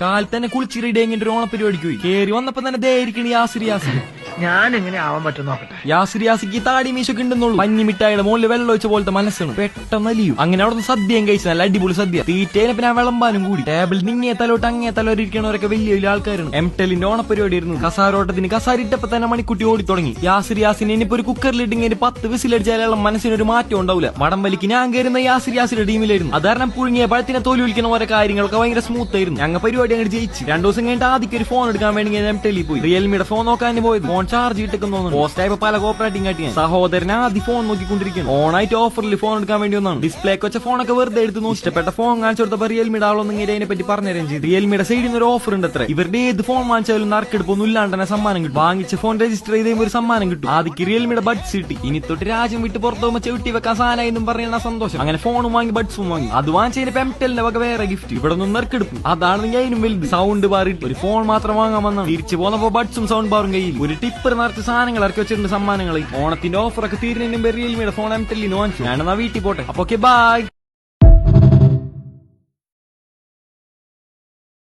കാലത്ത് തന്നെ കുളിച്ചിറിയുടെ എങ്ങനെ ഒരു ഓണപ്പരിപാടിക്ക് പോയി. കേറി വന്നപ്പോ തന്നെ ദേ ദേരിക്കണ യാസിരി യാസിരി ഞാൻ എങ്ങനെ ആവാൻ പറ്റും നോക്കട്ടെ. യാസിരി യാസിക്ക് താടി മീശൊക്കെ ഉണ്ടെന്നുള്ളൂ. പഞ്ഞി മിഠായിയുടെ മുകളിൽ വെള്ളം ഒഴിച്ച പോലത്തെ മനസ്സാണ്. പെട്ടെന്ന് അലിയും. അങ്ങനെ അവിടെ സദ്യയും കഴിച്ചു നല്ല അടിപൊളി സദ്യ. തീറ്റേനെ പിന്നെ വിളമ്പാനും കൂടി. ടേബിൾ നിങ്ങേ തലോട്ട് അങ്ങേ തലോട്ട് ഇരിക്കണവരൊക്കെ വലിയ വലിയ ആൾക്കാരാണ്. എം ടെലിന്റെ ഓണപ്പരിപാടി ആയിരുന്നു കസാരോട്ടത്തിന് കസാരിട്ടപ്പോ തന്നെ മണിക്കുട്ടി ഓടി തുടങ്ങി യാസിർ യാസിന് ഇനിയിപ്പോ ഒരു കുക്കറിലിട്ടിങ്ങനെ പത്ത് വിസിലടിച്ചാലുള്ള മനസ്സിനൊരു മാറ്റം ഉണ്ടാവില്ല വടംവലിക്ക് ഞാൻ കയറുന്ന യാസിർ യാസിന്റെ ടീമിലായിരുന്നു. അത് കാരണം പുഴുങ്ങിയ പഴത്തിനെ തോലി വിളിക്കുന്ന ഓരോ കാര്യങ്ങളൊക്കെ ഭയങ്കര സ്മൂത്ത് ആയിരുന്നു. ഞങ്ങൾ പരിപാടി അങ്ങനെ ജയിച്ചു. രണ്ടു ദിവസം കഴിഞ്ഞിട്ട് ആദ്യം ഒരു ഫോൺ എടുക്കാൻ വേണ്ടി എം ടെലി പോയി. റിയൽമിയുടെ ഫോൺ നോക്കാൻ പോയത്. ഫോൺ ചാർജ് കിട്ടുന്നു പോസ്റ്റ് ആയപ്പോ പല കോപ്പറേറ്റിംഗ് കാട്ടി ഞാൻ. സഹോദരൻ ആദ്യം ഫോൺ നോക്കിക്കൊണ്ടിരിക്കുന്നു. ഓണായിട്ട് ഓഫറിൽ ഫോൺ എടുക്കാൻ വേണ്ടി ഒന്നാണ് ഡിസ്പ്ലേ വെച്ച ഫോണൊക്കെ വെറുതെ എടുത്ത് നോക്കി. ഇഷ്ടപ്പെട്ട ഫോൺ കാണിച്ചു കൊടുത്തപ്പോ റിയൽമിയുടെ ആളൊന്നും ഇങ്ങനെ അതിനെ പറ്റി പറഞ്ഞുതരാൻ ചെയ്തു. റിയൽമിയുടെ സൈഡിൽ നിന്ന് ഒരു ഓഫർ ഉണ്ട് അത്ര. ഇവരുടെ ഏത് ഫോൺ വാങ്ങിച്ചാലും നറുക്കെടുപ്പൊന്നും ഇല്ലാണ്ട് തന്നെ സമ്മാനം കിട്ടും. വാങ്ങിച്ച ഫോൺ രജിസ്റ്റർ ചെയ്ത് ഒരു സമ്മാനം കിട്ടും. ആദ്യം റിയൽമിയുടെ ബഡ്സ് കിട്ടി. ഇനി തൊട്ട് രാജ്യം വിട്ട് പുറത്തു പോകുമ്പോൾ ചവിട്ടി വെക്കാൻ സാധനം എന്നും പറയുന്ന സന്തോഷം. അങ്ങനെ ഫോണും വാങ്ങി ബഡ്സും വാങ്ങി. അത് വാങ്ങിച്ചതിന് പെംറ്റലിന്റെ വക വേറെ ഗിഫ്റ്റ് ഇവിടെ നിന്ന് നറുക്കെടുക്കും അതാണ് അതിനും വലുത്. സൗണ്ട് ബാർ ഒരു ഫോൺ മാത്രം വാങ്ങാൻ വന്നാണ്. തിരിച്ചു പോന്നപ്പോ ബഡ്സും സൗണ്ട് ബാറും കയ്യിൽ ഒരു ടിപ്പർ നിറച്ച് സാധനങ്ങൾ ഇറക്കി വെച്ചിട്ടുണ്ട് സമ്മാനങ്ങൾ ഓണത്തിന്റെ ഓഫർ ഒക്കെ തീരുന്നതിന് മുമ്പ് റിയൽമിയുടെ ഫോൺ എം ടെല്ലിന് വാങ്ങിച്ചു. ഞാനെന്നാ വീട്ടിൽ പോട്ടെ. അപ്പൊ ഓക്കെ ബൈ